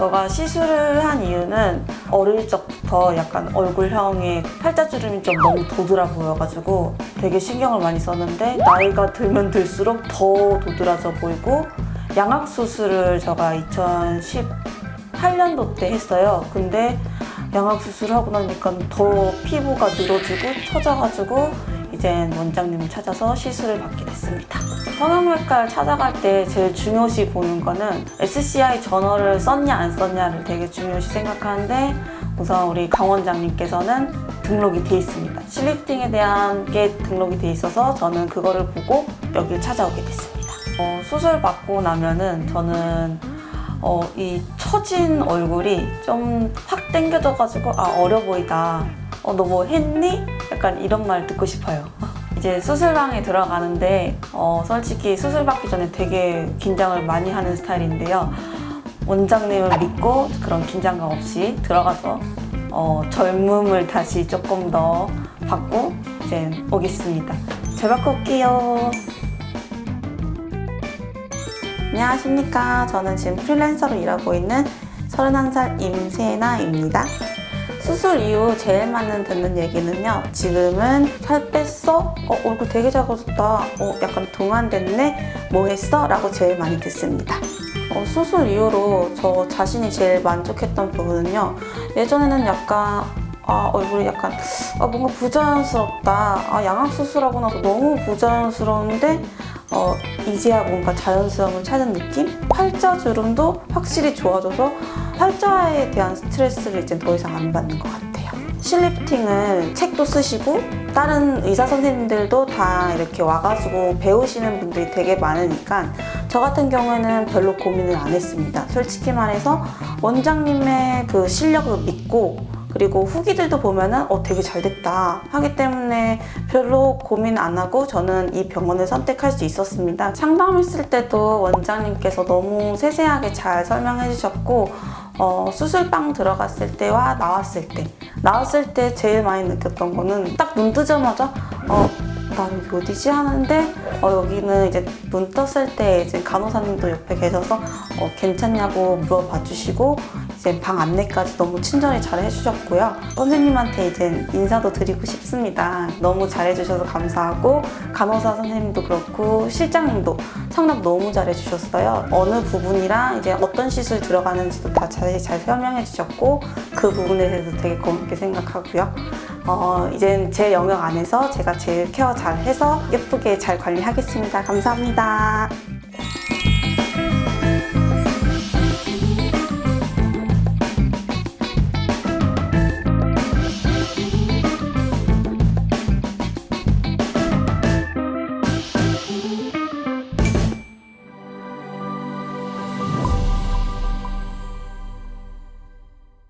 제가 시술을 한 이유는 어릴 적부터 약간 얼굴형에 팔자주름이 좀 너무 도드라 보여가지고 되게 신경을 많이 썼는데 나이가 들면 들수록 더 도드라져 보이고 양악 수술을 제가 2018년도 때 했어요. 근데 양악 수술을 하고 나니까 더 피부가 늘어지고 처져가지고 이젠 원장님을 찾아서 시술을 받게 됐습니다. 성형외과를 찾아갈 때 제일 중요시 보는 거는 SCI 전어를 썼냐 안 썼냐를 되게 중요시 생각하는데 우선 우리 강 원장님께서는 등록이 돼 있습니다. 실리프팅에 대한 게 등록이 돼 있어서 저는 그거를 보고 여기를 찾아오게 됐습니다. 어, 수술 받고 나면은 저는 어, 이 처진 얼굴이 좀확 당겨져가지고 아 어려 보이다. 어, 너 뭐 했니? 약간 이런 말 듣고 싶어요. 이제 수술방에 들어가는데 어, 솔직히 수술 받기 전에 되게 긴장을 많이 하는 스타일인데요. 원장님을 믿고 그런 긴장감 없이 들어가서 어, 젊음을 다시 조금 더 받고 이제 오겠습니다. 잘 받고 올게요. 안녕하십니까. 저는 지금 프리랜서로 일하고 있는 31살 임세나입니다. 수술 이후 제일 많은 듣는 얘기는요. 지금은 살 뺐어? 어, 얼굴 되게 작아졌다. 어, 약간 동안됐네? 뭐 했어? 라고 제일 많이 듣습니다. 어, 수술 이후로 저 자신이 제일 만족했던 부분은요. 예전에는 약간 아, 얼굴이 약간 아, 뭔가 부자연스럽다. 아, 양악 수술하고 나서 너무 부자연스러운데 어, 이제야 뭔가 자연스러움을 찾은 느낌? 팔자 주름도 확실히 좋아져서 팔자에 대한 스트레스를 이제 더 이상 안 받는 것 같아요. 실리프팅은 책도 쓰시고 다른 의사 선생님들도 다 이렇게 와가지고 배우시는 분들이 되게 많으니까 저 같은 경우에는 별로 고민을 안 했습니다. 솔직히 말해서 원장님의 그 실력을 믿고 그리고 후기들도 보면은 어 되게 잘 됐다 하기 때문에 별로 고민 안 하고 저는 이 병원을 선택할 수 있었습니다. 상담했을 때도 원장님께서 너무 세세하게 잘 설명해 주셨고 어, 수술방 들어갔을 때와 나왔을 때 나왔을 때 제일 많이 느꼈던 거는 딱 눈 뜨자마자 어, 나 여기 어디지 하는데 어, 여기는 이제 눈 떴을 때 이제 간호사님도 옆에 계셔서 어, 괜찮냐고 물어봐 주시고 이제 방 안내까지 너무 친절히 잘 해주셨고요. 선생님한테 이제 인사도 드리고 싶습니다. 너무 잘해주셔서 감사하고 간호사 선생님도 그렇고 실장님도 상담 너무 잘해주셨어요. 어느 부분이랑 이제 어떤 시술 들어가는지도 다 자세히 잘 설명해 주셨고 그 부분에 대해서 되게 고맙게 생각하고요. 어, 이젠 제 영역 안에서 제가 제일 케어 잘 해서 예쁘게 잘 관리하겠습니다. 감사합니다.